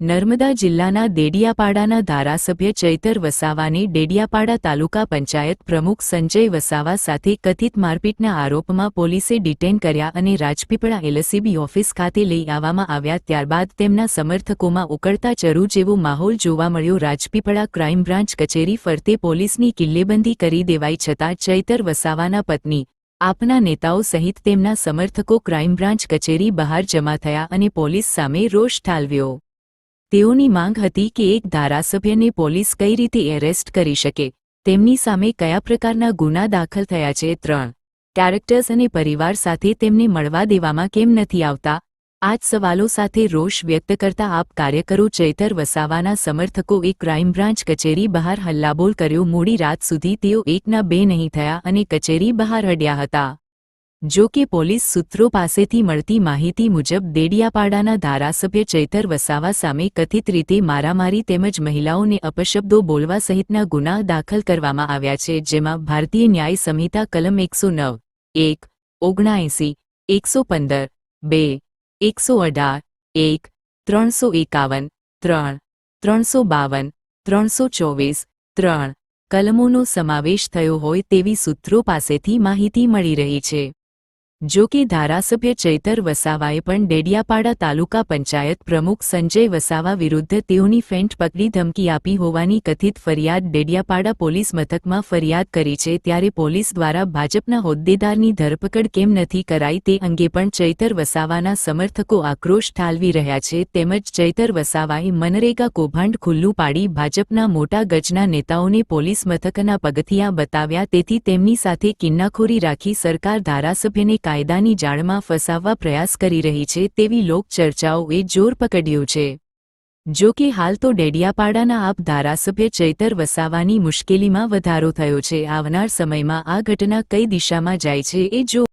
નર્મદા જિલ્લાના દેડિયાપાડાના ધારાસભ્ય ચૈતર વસાવાને ડેડિયાપાડા તાલુકા પંચાયત પ્રમુખ સંજય વસાવા સાથે કથિત મારપીટના આરોપમાં પોલીસે ડિટેન કર્યા અને રાજપીપળા એલસીબી ઓફિસ ખાતે લઈ આવવામાં આવ્યા ત્યારબાદ તેમના સમર્થકોમાં ઉકળતા ચરુ જેવો માહોલ જોવા મળ્યો. રાજપીપળા ક્રાઇમ બ્રાન્ચ કચેરી ફરતે પોલીસની કિલ્લેબંધી કરી દેવાઈ છતાં ચૈતર વસાવાના પત્ની, આપના નેતાઓ સહિત તેમના સમર્થકો ક્રાઇમ બ્રાન્ચ કચેરી બહાર જમા થયા અને પોલીસ સામે રોષ ઠાલવ્યો. તેઓની માંગ હતી કે એક ધારાસભ્યને પોલીસ કઈ રીતે એરેસ્ટ કરી શકે, તેમની સામે કયા પ્રકારના ગુના દાખલ થયા છે, ત્રણ. કેરેક્ટર્સ અને પરિવાર સાથે તેમને મળવા દેવામાં કેમ નથી આવતા? આ જ સવાલો સાથે રોષ વ્યક્ત કરતા આપ કાર્યકરો ચૈતર વસાવાના સમર્થકોએ ક્રાઇમ બ્રાન્ચ કચેરી બહાર હલ્લાબોલ કર્યો. મોડી રાત સુધી તેઓ એકના બે નહીં થયા અને કચેરી બહાર અડ્યા હતા. જો કે પોલીસ સૂત્રો પાસેથી મળતી માહિતી મુજબ દેડિયાપાડાના ધારાસભ્ય ચૈતર વસાવા સામે કથિત રીતે મારામારી તેમજ મહિલાઓને અપશબ્દો બોલવા સહિતના ગુના દાખલ કરવામાં આવ્યા છે, જેમાં ભારતીય ન્યાય સંહિતા કલમ એકસો નવ, એક ઓગણાએંસી એકસો પંદર, બે, એકસો અઢાર, એક, ત્રણસો એકાવન, ત્રણ, ત્રણસો બાવન, ત્રણસો ચોવીસ, ત્રણ કલમોનો સમાવેશ થયો હોય તેવી સૂત્રો પાસેથી માહિતી મળી રહી છે. જો કે ધારાસભ્ય ચૈતર વસાવાએ પણ ડેડિયાપાડા તાલુકા પંચાયત પ્રમુખ સંજય વસાવા વિરુદ્ધ તેઓની ફેન્ટ પકડી ધમકી આપી હોવાની કથિત ફરિયાદ ડેડિયાપાડા પોલીસ મથકમાં ફરિયાદ કરી છે ત્યારે પોલીસ દ્વારા ભાજપના હોદ્દેદારની ધરપકડ કેમ નથી કરાઈ તે અંગે પણ ચૈતર વસાવાના સમર્થકો આક્રોશ ઠાલવી રહ્યા છે તેમજ ચૈતર વસાવાએ મનરેગા કૌભાંડ ખુલ્લું પાડી ભાજપના મોટા ગજના નેતાઓને પોલીસ મથકના પગથિયા બતાવ્યા તેથી તેમની સાથે કિન્નાખોરી રાખી સરકાર ધારાસભ્યને કાયદાની જાળમાં ફસાવવા પ્રયાસ કરી રહી છે તેવી લોકચર્ચાઓએ જોર પકડ્યું છે. જો કે હાલ તો ડેડિયાપાડાના આપ ધારાસભ્ય ચૈતર વસાવાની મુશ્કેલીમાં વધારો થયો છે. આવનાર સમયમાં આ ઘટના કઈ દિશામાં જાય છે એ જો